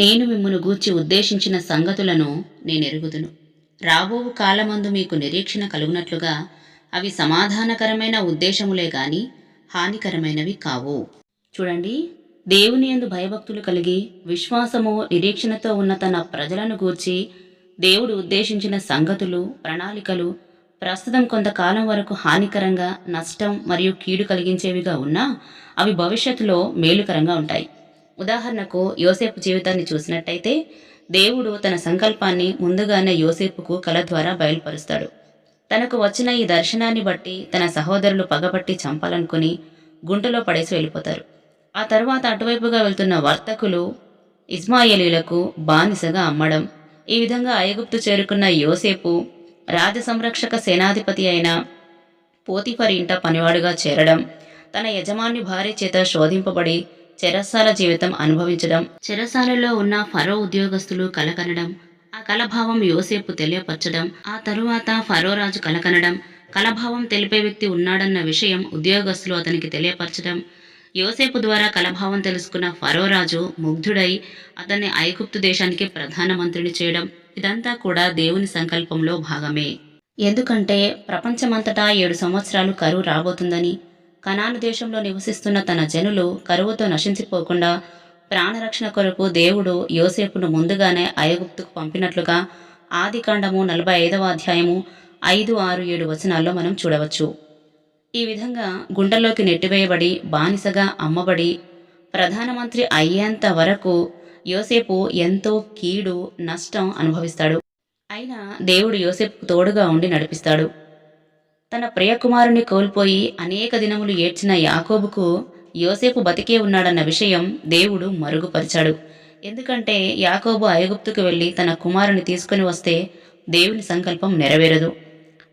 నేను మిమ్మును గూర్చి ఉద్దేశించిన సంగతులను నేనెరుగుదును. రాబోవు కాలమందు మీకు నిరీక్షణ కలుగునట్లుగా అవి సమాధానకరమైన ఉద్దేశములే గాని హానికరమైనవి కావు. చూడండి దేవుని యందు భయభక్తులు కలిగి విశ్వాసము నిరీక్షణతో ఉన్న తన ప్రజలను గూర్చి దేవుడు ఉద్దేశించిన సంగతులు ప్రణాళికలు ప్రస్తుతం కొంతకాలం వరకు హానికరంగా నష్టం మరియు కీడు కలిగించేవిగా ఉన్నా అవి భవిష్యత్తులో మేలుకరంగా ఉంటాయి. ఉదాహరణకు యోసేపు జీవితాన్ని చూసినట్టయితే దేవుడు తన సంకల్పాన్ని ముందుగానే యోసేపుకు కళ ద్వారా బయలుపరుస్తాడు. తనకు వచ్చిన ఈ దర్శనాన్ని బట్టి తన సహోదరులు పగబట్టి చంపాలనుకుని గుంటలో పడేసి వెళ్ళిపోతారు. ఆ తర్వాత అటువైపుగా వెళ్తున్న వర్తకులు ఇస్మాయేలీలకు బానిసగా అమ్మడం ఈ విధంగా ఐగుప్తు చేరుకున్న యోసేపు రాజ సంరక్షక సేనాధిపతి అయిన పోతిఫర్ ఇంట పనివాడుగా చేరడం తన యజమాని భార్య చేత శోధింపబడి చెరసాల జీవితం అనుభవించడం. చెరసాలలో ఉన్న ఫరో ఉద్యోగస్తులు కలకనడం. ఆ కలభావం యోసేపు తెలియపరచడం. ఆ తరువాత ఫరో రాజు కలకనడం. కలభావం తెలిపే వ్యక్తి ఉన్నాడన్న విషయం ఉద్యోగస్తులు అతనికి తెలియపరచడం. యోసేపు ద్వారా కలభావం తెలుసుకున్న ఫరో రాజు ముగ్ధుడై అతన్ని ఐగుప్తు దేశానికి ప్రధానమంత్రిని చేయడం. ఇదంతా కూడా దేవుని సంకల్పంలో భాగమే. ఎందుకంటే ప్రపంచమంతటా ఏడు సంవత్సరాలు కరువు రాబోతుందని కనాను దేశంలో నివసిస్తున్న తన జనులు కరువుతో నశించిపోకుండా ప్రాణరక్షణ కొరకు దేవుడు యోసేపును ముందుగానే అయగుప్తుకు పంపినట్లుగా ఆదికాండము నలభై ఐదవ అధ్యాయము ఐదు ఆరు ఏడు వచనాల్లో మనం చూడవచ్చు. ఈ విధంగా గుండెల్లోకి నెట్టివేయబడి బానిసగా అమ్మబడి ప్రధానమంత్రి అయ్యేంత వరకు యోసేపు ఎంతో కీడు నష్టం అనుభవిస్తాడు. అయినా దేవుడు యోసేపుకు తోడుగా ఉండి నడిపిస్తాడు. తన ప్రియకుమారుని కోల్పోయి అనేక దినములు ఏడ్చిన యాకోబుకు యోసేపు బతికే ఉన్నాడన్న విషయం దేవుడు మరుగుపరిచాడు. ఎందుకంటే యాకోబు ఐగుప్తుకు వెళ్ళి తన కుమారుని తీసుకుని వస్తే దేవుని సంకల్పం నెరవేరదు.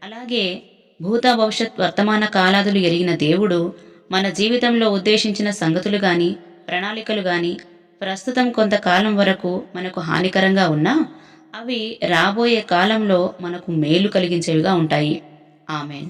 అలాగే భూత భవిష్యత్ వర్తమాన కాలాదులు ఎరిగిన దేవుడు మన జీవితంలో ఉద్దేశించిన సంగతులు గాని ప్రణాళికలు గాని ప్రస్తుతం కొంతకాలం వరకు మనకు హానికరంగా ఉన్నా అవి రాబోయే కాలంలో మనకు మేలు కలిగించేవిగా ఉంటాయి. ఆమెన్